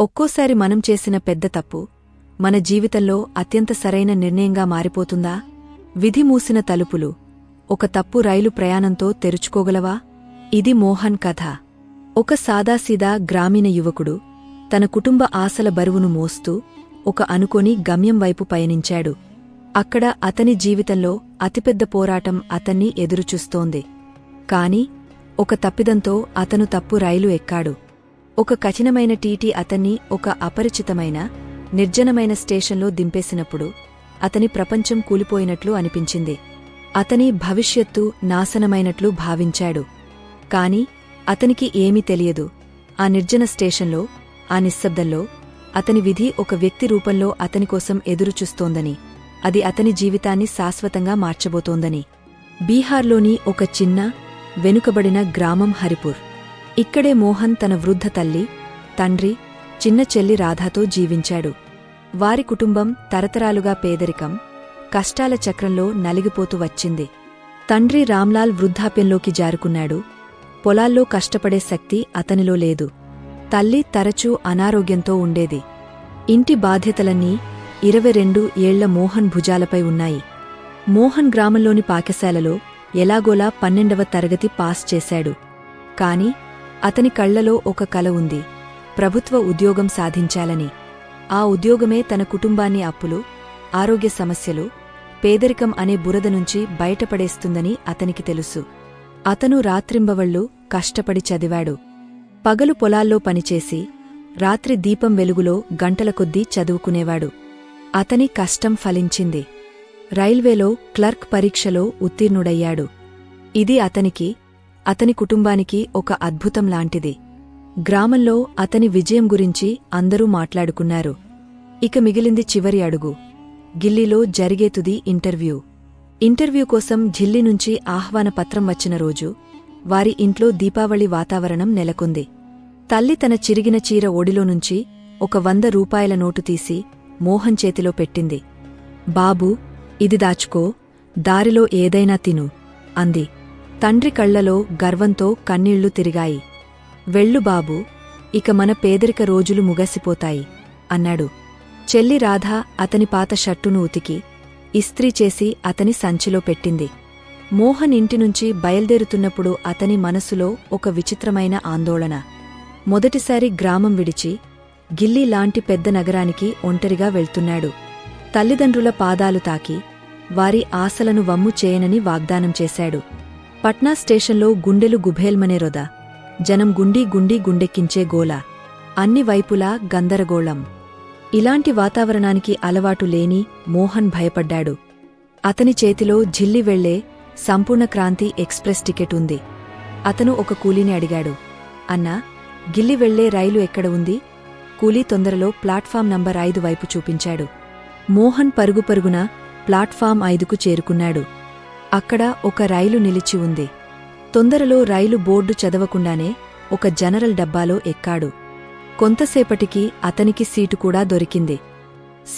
ఒక్కోసారి మనం చేసిన పెద్ద తప్పు మన జీవితంలో అత్యంత సరైన నిర్ణయంగా మారిపోతుందా? విధి మూసిన తలుపులు ఒక తప్పు రైలు ప్రయాణంతో తెరుచుకోగలవా? ఇది మోహన్ కథ. ఒక సాదాసీదా గ్రామీణ యువకుడు తన కుటుంబ ఆశల బరువును మోస్తూ ఒక అనుకోని గమ్యం వైపు పయనించాడు. అక్కడ అతని జీవితంలో అతిపెద్ద పోరాటం అతన్ని ఎదురుచూస్తోంది. కాని ఒక తప్పిదంతో అతను తప్పు రైలు ఎక్కాడు. ఒక కఠినమైన టీటీ అతన్ని ఒక అపరిచితమైన నిర్జనమైన స్టేషన్లో దింపేసినప్పుడు అతని ప్రపంచం కూలిపోయినట్లు అనిపించింది. అతని భవిష్యత్తు నాశనమైనట్లు భావించాడు. కాని అతనికి ఏమీ తెలియదు. ఆ నిర్జన స్టేషన్లో ఆ నిశ్శబ్దంలో అతని విధి ఒక వ్యక్తి రూపంలో అతనికోసం ఎదురుచూస్తోందని అది అతని జీవితాన్ని శాశ్వతంగా మార్చబోతోందని. బీహార్లోని ఒక చిన్న వెనుకబడిన గ్రామం హరిపూర్. ఇక్కడే మోహన్ తన వృద్ధ తల్లి తండ్రి చిన్న చెల్లి రాధాతో జీవించాడు. వారి కుటుంబం తరతరాలుగా పేదరికం కష్టాల చక్రంలో నలిగిపోతూ వచ్చింది. తండ్రి రామ్లాల్ వృద్ధాప్యంలోకి జారుకున్నాడు. పొలాల్లో కష్టపడే శక్తి అతనిలో లేదు. తల్లి తరచూ అనారోగ్యంతో ఉండేది. ఇంటి బాధ్యతలన్నీ ఇరవై రెండు ఏళ్ళ మోహన్ భుజాలపై ఉన్నాయి. మోహన్ గ్రామంలోని పాకశాలలో ఎలాగోలా పన్నెండవ తరగతి పాస్ చేశాడు. కాని అతని కళ్ళలో ఒక కల ఉంది. ప్రభుత్వ ఉద్యోగం సాధించాలని. ఆ ఉద్యోగమే తన కుటుంబాన్ని అప్పులు ఆరోగ్య సమస్యలు పేదరికం అనే బురద నుంచి బయటపడేస్తుందని అతనికి తెలుసు. అతను రాత్రింబవళ్ళు కష్టపడి చదివాడు. పగలు పొలాల్లో పనిచేసి రాత్రి దీపం వెలుగులో గంటల కొద్దీ చదువుకునేవాడు. అతని కష్టం ఫలించింది. రైల్వేలో క్లర్క్ పరీక్షలో ఉత్తీర్ణుడయ్యాడు. ఇది అతనికి అతని కుటుంబానికి ఒక అద్భుతం లాంటిది. గ్రామంలో అతని విజయం గురించి అందరూ మాట్లాడుకున్నారు. ఇక మిగిలింది చివరి అడుగు. గిల్లీలో జరిగేతుది ఇంటర్వ్యూ. ఇంటర్వ్యూ కోసం ఢిల్లీ నుంచి ఆహ్వాన పత్రం వచ్చిన రోజు వారి ఇంట్లో దీపావళి వాతావరణం నెలకొంది. తల్లి తన చిరిగిన చీర ఓడిలో నుంచి ఒక వంద రూపాయల నోటు తీసి మోహన్ చేతిలో పెట్టింది. బాబూ ఇది దాచుకో దారిలో ఏదైనా తిను అంది. తండ్రి కళ్ళలో గర్వంతో కన్నీళ్ళు తిరిగాయి. వెళ్ళు బాబూ ఇక మన పేదరిక రోజులు ముగసిపోతాయి అన్నాడు. చెల్లి రాధ అతని పాత షర్టును ఉతికి ఇస్త్రీ చేసి అతని సంచిలో పెట్టింది. మోహన్ ఇంటినుంచి బయల్దేరుతున్నప్పుడు అతని మనసులో ఒక విచిత్రమైన ఆందోళన. మొదటిసారి గ్రామం విడిచి గిల్లీ లాంటి పెద్ద నగరానికి ఒంటరిగా వెళ్తున్నాడు. తల్లిదండ్రుల పాదాలు తాకి వారి ఆశలను వమ్ము చేయనని వాగ్దానం చేశాడు. పట్నా స్టేషన్లో గుండెలు గుభేల్మనే రొద. జనం గుండీ గుండీ గుండెక్కించే గోల అన్ని వైపులా గందరగోళం. ఇలాంటి వాతావరణానికి అలవాటు లేని మోహన్ భయపడ్డాడు. అతని చేతిలో ఝిల్లి వెళ్ళే సంపూర్ణ క్రాంతి ఎక్స్ప్రెస్ టికెట్ ఉంది. అతను ఒక కూలీని అడిగాడు. అన్నా గిల్లి వెళ్ళే రైలు ఎక్కడ ఉంది? కూలీ తొందరలో ప్లాట్ఫామ్ నంబర్ ఐదు వైపు చూపించాడు. మోహన్ పరుగు పరుగున ప్లాట్ఫామ్ ఐదుకు చేరుకున్నాడు. అక్కడ ఒక రైలు నిలిచి ఉంది. తొందరలో రైలు బోర్డు చదవకుండానే ఒక జనరల్ డబ్బాలో ఎక్కాడు. కొంతసేపటికి అతనికి సీటు కూడా దొరికింది.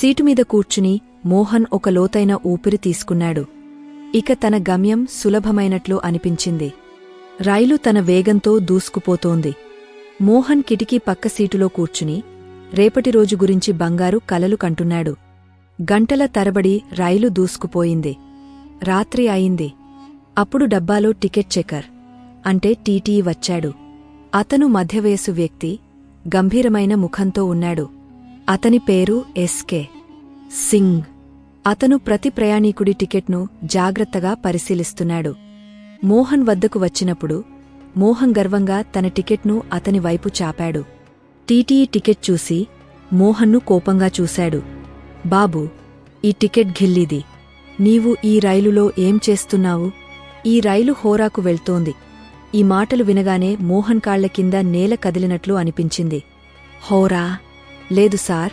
సీటుమీద కూర్చుని మోహన్ ఒక లోతైన ఊపిరి తీసుకున్నాడు. ఇక తన గమ్యం సులభమైనట్లు అనిపించింది. రైలు తన వేగంతో దూసుకుపోతోంది. మోహన్ కిటికీ పక్క సీటులో కూర్చుని రేపటి రోజు గురించి బంగారు కలలు కంటున్నాడు. గంటల తరబడి రైలు దూసుకుపోయింది. రాత్రి అయింది. అప్పుడు డబ్బాలో టికెట్ చెకర్. అంటే టీటీ వచ్చాడు. అతను మధ్యవయసు వ్యక్తి గంభీరమైన ముఖంతో ఉన్నాడు. అతని పేరు ఎస్కే సింగ్. అతను ప్రతి ప్రయాణీకుడి టికెట్ను జాగ్రత్తగా పరిశీలిస్తున్నాడు. మోహన్ వద్దకు వచ్చినప్పుడు మోహన్ గర్వంగా తన టికెట్ను అతని వైపు చాపాడు. టీటీఈ టికెట్ చూసి మోహన్ను కోపంగా చూశాడు. బాబూ ఈ టికెట్ ఘిల్లీది నీవు ఈ రైలులో ఏం చేస్తున్నావు? ఈ రైలు హోరాకు వెళ్తోంది. ఈ మాటలు వినగానే మోహన్ కాళ్ళ కింద నేల కదిలినట్లు అనిపించింది. హోరా? లేదు సార్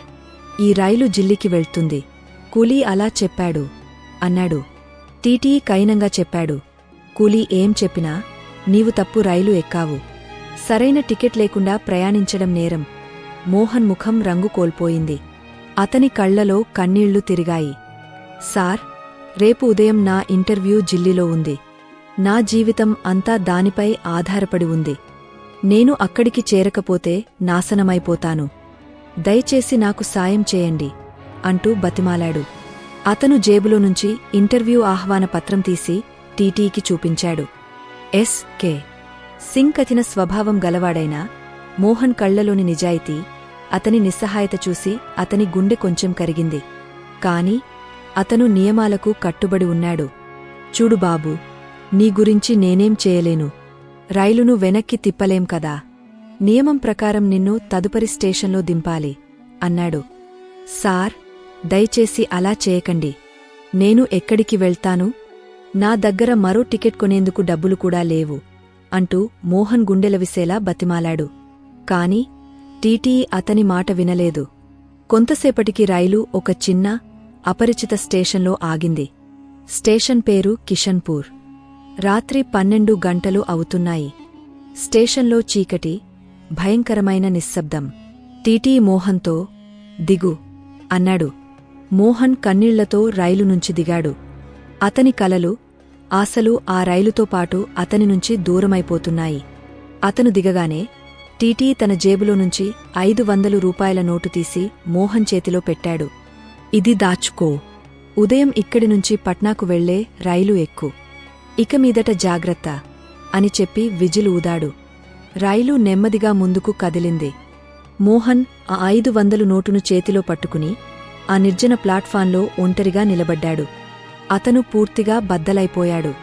ఈ రైలు జిల్లికి వెళ్తుంది. కూలీ అలా చెప్పాడు. అన్నాడు. టీటీ కైనంగా చెప్పాడు. కూలీ ఏం చెప్పినా నీవు తప్పు రైలు ఎక్కావు. సరైన టికెట్ లేకుండా ప్రయాణించడం నేరం. మోహన్ ముఖం రంగు కోల్పోయింది. అతని కళ్ళలో కన్నీళ్ళు తిరిగాయి. సార్ రేపు ఉదయం నా ఇంటర్వ్యూ జిల్లీలో ఉంది. నా జీవితం అంతా దానిపై ఆధారపడి ఉంది. నేను అక్కడికి చేరకపోతే నాశనమైపోతాను. దయచేసి నాకు సాయం చేయండి అంటూ బతిమాలాడు. అతను జేబులో నుంచి ఇంటర్వ్యూ ఆహ్వాన పత్రం తీసి టీటీకి చూపించాడు. ఎస్. కె. సింగ్ కథిన స్వభావం గలవాడైనా మోహన్ కళ్ళలోని నిజాయితీ అతని నిస్సహాయత చూసి అతని గుండె కొంచెం కరిగింది. కాని అతను నియమాలకు కట్టుబడి ఉన్నాడు. చూడు బాబూ నీ గురించి నేనేం చేయలేను. రైలును వెనక్కి తిప్పలేం కదా. నియమం ప్రకారం నిన్ను తదుపరి స్టేషన్లో దింపాలి అన్నాడు. సార్ దయచేసి అలా చేయకండి. నేను ఎక్కడికి వెళ్తాను? నా దగ్గర మరో టికెట్ కొనేందుకు డబ్బులు కూడా లేవు అంటూ మోహన్ గుండెలవిసేలా బతిమాలాడు. కాని టీటీ అతని మాట వినలేదు. కొంతసేపటికి రైలు ఒక చిన్న అపరిచిత స్టేషన్లో ఆగింది. స్టేషన్ పేరు కిషన్పూర్. రాత్రి పన్నెండు గంటలు అవుతున్నాయి. స్టేషన్లో చీకటి భయంకరమైన నిశ్శబ్దం. టీటీ మోహన్తో దిగు అన్నాడు. మోహన్ కన్నీళ్ళతో రైలు నుంచి దిగాడు. అతని కలలు ఆశలు ఆ రైలుతో పాటు అతని నుంచి దూరమైపోతున్నాయి. అతను దిగగానే టీటీ తన జేబులో నుంచి ఐదు వందలు రూపాయల నోటు తీసి మోహన్ చేతిలో పెట్టాడు. ఇది దాచుకో. ఉదయం ఇక్కడి నుంచి పట్నాకు వెళ్ళే రైలు ఎక్కు. ఇక మీదట జాగ్రత్త అని చెప్పి విజిల్ ఊదాడు. రైలు నెమ్మదిగా ముందుకు కదిలింది. మోహన్ ఆ ఐదు వందలు నోటును చేతిలో పట్టుకుని ఆ నిర్జన ప్లాట్ఫాంలో ఒంటరిగా నిలబడ్డాడు. అతను పూర్తిగా బద్దలైపోయాడు.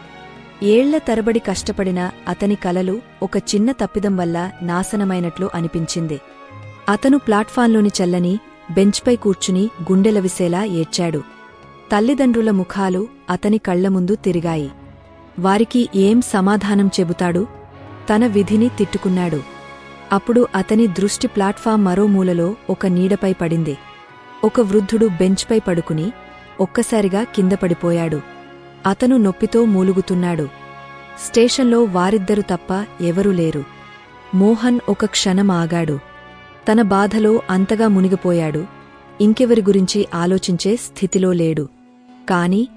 ఏళ్ళ తరబడి కష్టపడిన అతని కలలు ఒక చిన్న తప్పిదం వల్ల నాశనమైనట్లు అనిపించింది. అతను ప్లాట్ఫాంలోని చల్లని బెంచ్పై కూర్చుని గుండెలవిసేలా ఏడ్చాడు. తల్లిదండ్రుల ముఖాలు అతని కళ్ళ ముందు తిరిగాయి. వారికి ఏం సమాధానం చెబుతాడు? తన విధిని తిట్టుకున్నాడు. అప్పుడు అతని దృష్టి ప్లాట్ఫాం మరో మూలలో ఒక నీడపై పడింది. ఒక వృద్ధుడు బెంచ్పై పడుకుని ఒక్కసారిగా కింద పడిపోయాడు. అతను నొప్పితో మూలుగుతున్నాడు. స్టేషన్లో వారిద్దరు తప్ప ఎవరూ లేరు. మోహన్ ఒక క్షణం ఆగాడు. తన బాధలో అంతగా మునిగిపోయాడు. ఇంకెవరి గురించి ఆలోచించే స్థితిలో లేడు. కాని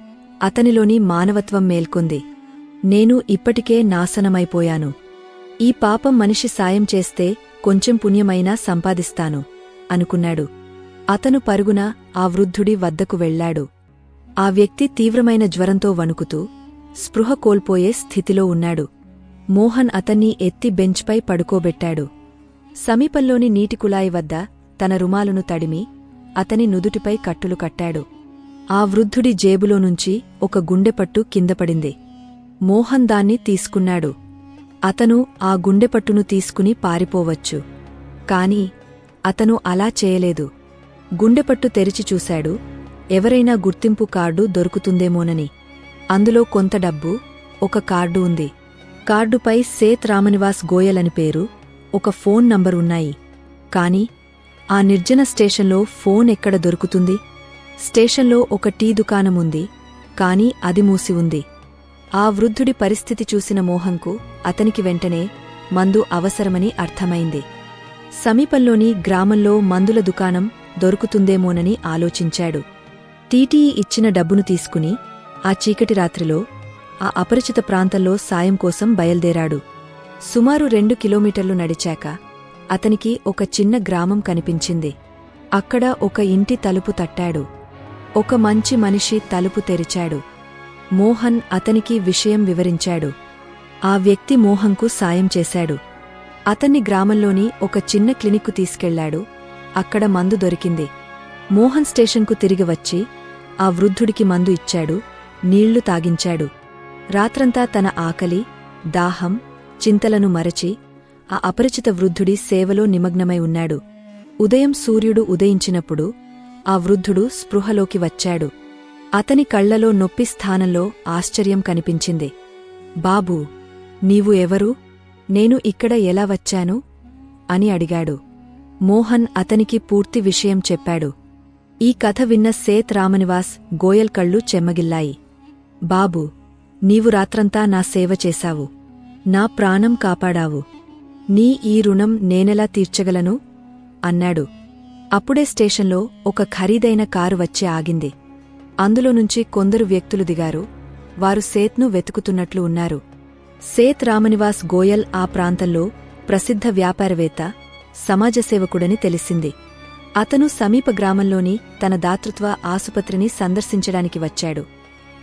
అతనిలోని మానవత్వం మేల్కొంది. నేను ఇప్పటికే నాశనమైపోయాను. ఈ పాపం మనిషి సాయం చేస్తే కొంచెం పుణ్యమైనా సంపాదిస్తాను అనుకున్నాడు. అతను పరుగున ఆ వృద్ధుడి వద్దకు వెళ్ళాడు ఆ వ్యక్తి తీవ్రమైన జ్వరంతో వణుకుతూ స్పృహ కోల్పోయే స్థితిలో ఉన్నాడు. మోహన్ అతన్ని ఎత్తి బెంచ్పై పడుకోబెట్టాడు. సమీపంలోని నీటి కుళాయి వద్ద తన రుమాలును తడిమి అతని నుదుటిపై కట్టులు కట్టాడు. ఆ వృద్ధుడి జేబులో నుంచి ఒక గుండెపట్టు కిందపడింది మోహన్ దాన్ని తీసుకున్నాడు. అతను ఆ గుండెపట్టును తీసుకుని పారిపోవచ్చు. కాని అతను అలా చేయలేదు. గుండెపట్టు తెరిచి చూశాడు. ఎవరైనా గుర్తింపు కార్డు దొరుకుతుందేమోనని. అందులో కొంత డబ్బు ఒక కార్డు ఉంది. కార్డుపై సేత్ రామనివాస్ గోయల్ అని పేరు ఒక ఫోన్ నంబర్ ఉన్నాయి. కాని ఆ నిర్జన స్టేషన్లో ఫోన్ ఎక్కడ దొరుకుతుంది? స్టేషన్లో ఒక టీ దుకాణం ఉంది. కాని అది మూసి ఉంది. ఆ వృద్ధుడి పరిస్థితి చూసిన మోహన్కు అతనికి వెంటనే మందు అవసరమని అర్థమైంది. సమీపంలోని గ్రామంలో మందుల దుకాణం దొరుకుతుందేమోనని ఆలోచించాడు. టీటీఈ ఇచ్చిన డబ్బును తీసుకుని ఆ చీకటి రాత్రిలో ఆ అపరిచిత ప్రాంతంలో సాయం కోసం బయల్దేరాడు. సుమారు రెండు కిలోమీటర్లు నడిచాక అతనికి ఒక చిన్న గ్రామం కనిపించింది. అక్కడ ఒక ఇంటి తలుపు తట్టాడు. ఒక మంచి మనిషి తలుపు తెరిచాడు. మోహన్ అతనికి విషయం వివరించాడు. ఆ వ్యక్తి మోహన్కు సాయం చేశాడు. అతన్ని గ్రామంలోని ఒక చిన్న క్లినిక్కు తీసుకెళ్ళాడు. అక్కడ మందు దొరికింది. మోహన్ స్టేషన్కు తిరిగి వచ్చి ఆ వృద్ధుడికి మందు ఇచ్చాడు. నీళ్ళు తాగించాడు. రాత్రంతా తన ఆకలి దాహం చింతలను మరచి ఆ అపరిచిత వృద్ధుడి సేవలో నిమగ్నమై ఉన్నాడు. ఉదయం సూర్యుడు ఉదయించినప్పుడు ఆ వృద్ధుడు స్పృహలోకి వచ్చాడు. అతని కళ్ళలో నొప్పి స్థానంలో ఆశ్చర్యం కనిపించింది. బాబూ నీవు ఎవరు? నేను ఇక్కడ ఎలా వచ్చాను? అని అడిగాడు. మోహన్ అతనికి పూర్తి విషయం చెప్పాడు. ఈ కథ విన్న సేత్ రామనివాస్ గోయల్ కళ్ళు చెమ్మగిల్లాయి. బాబూ నీవు రాత్రంతా నా సేవ చేశావు. నా ప్రాణం కాపాడావు. నీ ఈ రుణం నేనెలా తీర్చగలను? అన్నాడు. అప్పుడే స్టేషన్లో ఒక ఖరీదైన కారు వచ్చి ఆగింది. అందులో నుంచి కొందరు వ్యక్తులు దిగారు. వారు సేత్ను వెతుకుతున్నట్లు ఉన్నారు. సేత్ రామనివాస్ గోయల్ ఆ ప్రాంతంలో ప్రసిద్ధ వ్యాపారవేత్త సమాజసేవకుడని తెలిసింది. అతను సమీప గ్రామంలోని తన దాతృత్వ ఆసుపత్రిని సందర్శించడానికి వచ్చాడు.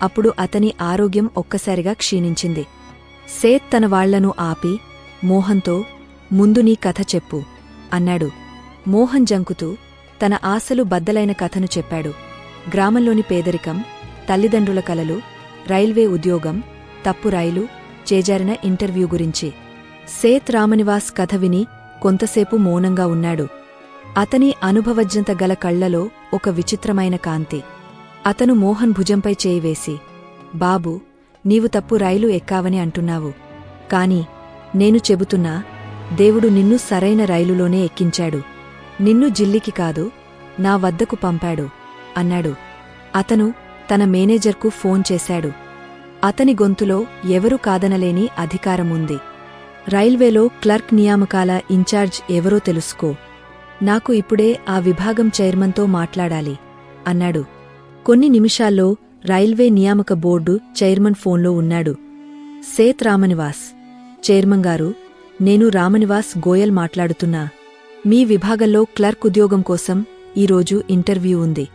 అప్పుడు అతని ఆరోగ్యం ఒక్కసారిగా క్షీణించింది. సేత్ తన వాళ్ళను ఆపి మోహన్తో ముందు నీ కథ చెప్పు అన్నాడు. మోహన్ జంకుతూ తన ఆశలు బద్దలైన కథను చెప్పాడు. గ్రామంలోని పేదరికం తల్లిదండ్రుల కలలు రైల్వే ఉద్యోగం తప్పు రైలు చేజారిన ఇంటర్వ్యూ గురించి. సేత్ రామనివాస్ కథ విని కొంతసేపు మౌనంగా ఉన్నాడు. అతని అనుభవజ్ఞత గల కళ్ళలో ఒక విచిత్రమైన కాంతి. అతను మోహన్ భుజంపై చేయివేసి బాబూ నీవు తప్పు రైలు ఎక్కావని అంటున్నావు. కాని నేను చెబుతున్నా దేవుడు నిన్ను సరైన రైలులోనే ఎక్కించాడు. నిన్ను జిల్లికి కాదు నా వద్దకు పంపాడు అన్నాడు. అతను తన మేనేజర్కు ఫోన్ చేశాడు. అతని గొంతులో ఎవరు కాదనలేని అధికారముంది రైల్వేలో క్లర్క్ నియామకాల ఇన్ఛార్జ్ ఎవరో తెలుసుకో. నాకు ఇప్పుడే ఆ విభాగం చైర్మన్తో మాట్లాడాలి అన్నాడు. కొన్ని నిమిషాల్లో రైల్వే నియామక బోర్డు చైర్మన్ ఫోన్లో ఉన్నాడు. సేత్ రామనివాస్. చైర్మన్ గారు నేను రామనివాస్ గోయల్ మాట్లాడుతున్నా. మీ విభాగంలో క్లర్క్ ఉద్యోగం కోసం ఈరోజు ఇంటర్వ్యూ ఉంది.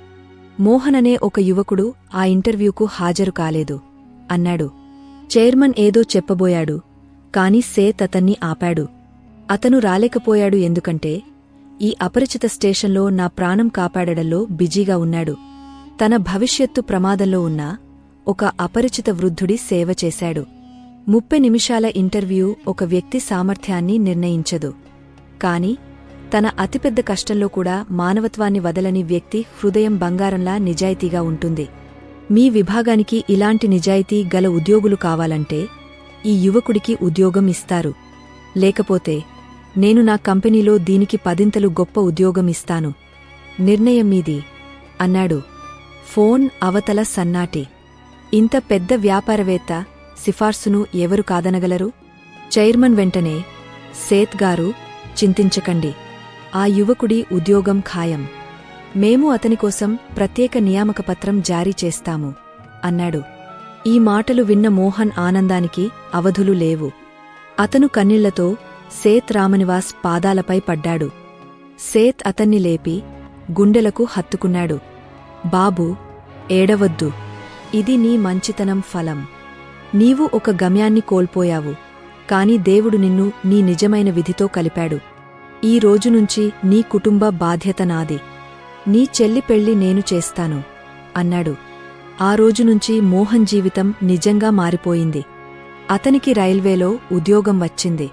మోహన్ అనే ఒక యువకుడు ఆ ఇంటర్వ్యూకు హాజరు కాలేదు. అన్నాడు. చైర్మన్ ఏదో చెప్పబోయాడు కాని సేత్ అతన్ని ఆపాడు. అతను రాలేకపోయాడు ఎందుకంటే ఈ అపరిచిత స్టేషన్లో నా ప్రాణం కాపాడడంలో బిజీగా ఉన్నాడు. తన భవిష్యత్తు ప్రమాదంలో ఉన్న ఒక అపరిచిత వృద్ధుడి సేవ చేశాడు. ముప్పై నిమిషాల ఇంటర్వ్యూ ఒక వ్యక్తి సామర్థ్యాన్ని నిర్ణయించదు. కాని తన అతిపెద్ద కష్టంలో కూడా మానవత్వాన్ని వదలని వ్యక్తి హృదయం బంగారంలా నిజాయితీగా ఉంటుంది. మీ విభాగానికి ఇలాంటి నిజాయితీ గల ఉద్యోగులు కావాలంటే ఈ యువకుడికి ఉద్యోగం ఇస్తారు. లేకపోతే నేను నా కంపెనీలో దీనికి పదింతలు గొప్ప ఉద్యోగం ఇస్తాను. నిర్ణయం మీది అన్నాడు. ఫోన్ అవతల సన్నాటి. ఇంత పెద్ద వ్యాపారవేత్త సిఫార్సును ఎవరు కాదనగలరు? చైర్మన్ వెంటనే సేత్ గారు చింతించకండి. ఆ యువకుడి ఉద్యోగం ఖాయం. మేము అతని కోసం ప్రత్యేక నియామక పత్రం జారీ చేస్తాము అన్నాడు. ఈ మాటలు విన్న మోహన్ ఆనందానికి అవధులు లేవు. అతను కన్నీళ్ళతో సేత్ రామనివాస్ పాదాలపై పడ్డాడు. సేత్ అతన్ని లేపి గుండెలకు హత్తుకున్నాడు. బాబూ ఏడవద్దు. ఇది నీ మంచితనం ఫలం. నీవు ఒక గమ్యాన్ని కోల్పోయావు కాని దేవుడు నిన్ను నీ నిజమైన విధితో కలిపాడు. ఈ రోజునుంచి నీ కుటుంబ బాధ్యత నాది. నీ చెల్లి పెళ్ళి నేను చేస్తాను అన్నాడు. ఆ రోజునుంచి మోహన్ జీవితం నిజంగా మారిపోయింది. అతనికి రైల్వేలో ఉద్యోగం వచ్చింది.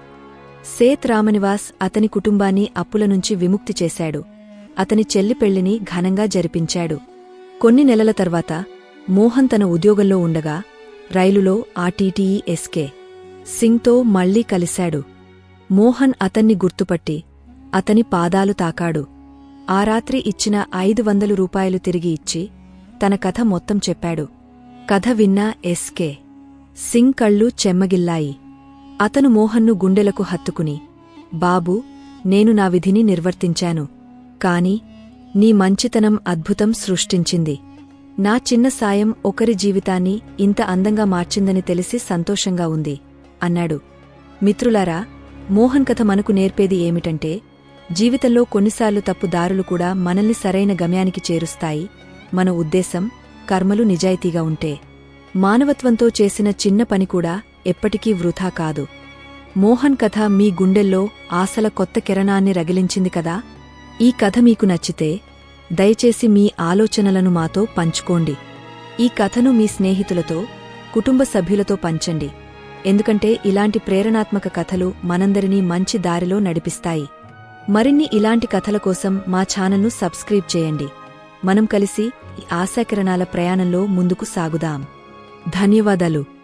సేత్ రామనివాస్ అతని కుటుంబాన్ని అప్పుల నుంచి విముక్తి చేశాడు. అతని చెల్లి పెళ్ళిని ఘనంగా జరిపించాడు. కొన్ని నెలల తర్వాత మోహన్ తన ఉద్యోగంలో ఉండగా రైలులో ఆ టీటీఈ ఎస్కే సింగ్తో మళ్ళీ కలిశాడు. మోహన్ అతన్ని గుర్తుపట్టి అతని పాదాలు తాకాడు. ఆ రాత్రి ఇచ్చిన ఐదు వందలు రూపాయలు తిరిగి ఇచ్చి తన కథ మొత్తం చెప్పాడు. కథ విన్నా ఎస్కే సింగ్ కళ్ళు చెమ్మగిల్లాయి. అతను మోహన్ను గుండెలకు హత్తుకుని బాబూ నేను నా విధిని నిర్వర్తించాను. కాని నీ మంచితనం అద్భుతం సృష్టించింది. నా చిన్న సాయం ఒకరి జీవితాన్ని ఇంత అందంగా మార్చిందని తెలిసి సంతోషంగా ఉంది అన్నాడు. మిత్రులారా మోహన్ కథ మనకు నేర్పేది ఏమిటంటే జీవితంలో కొన్నిసార్లు తప్పు దారులు కూడా మనల్ని సరైన గమ్యానికి చేరుస్తాయి. మన ఉద్దేశం కర్మలు నిజాయితీగా ఉంటే. మానవత్వంతో చేసిన చిన్న పని కూడా ఎప్పటికీ వృథా కాదు. మోహన్ కథ మీ గుండెల్లో ఆశల కొత్త కిరణాన్ని రగిలించింది కదా? ఈ కథ మీకు నచ్చితే దయచేసి మీ ఆలోచనలను మాతో పంచుకోండి. ఈ కథను మీ స్నేహితులతో కుటుంబ సభ్యులతో పంచండి. ఎందుకంటే ఇలాంటి ప్రేరణాత్మక కథలు మనందరినీ మంచి దారిలో నడిపిస్తాయి. మరిన్ని ఇలాంటి కథల కోసం మా ఛానల్ను సబ్స్క్రైబ్ చేయండి. మనం కలిసి ఈ ఆశాకిరణాల ప్రయాణంలో ముందుకు సాగుదాం. ధన్యవాదాలు.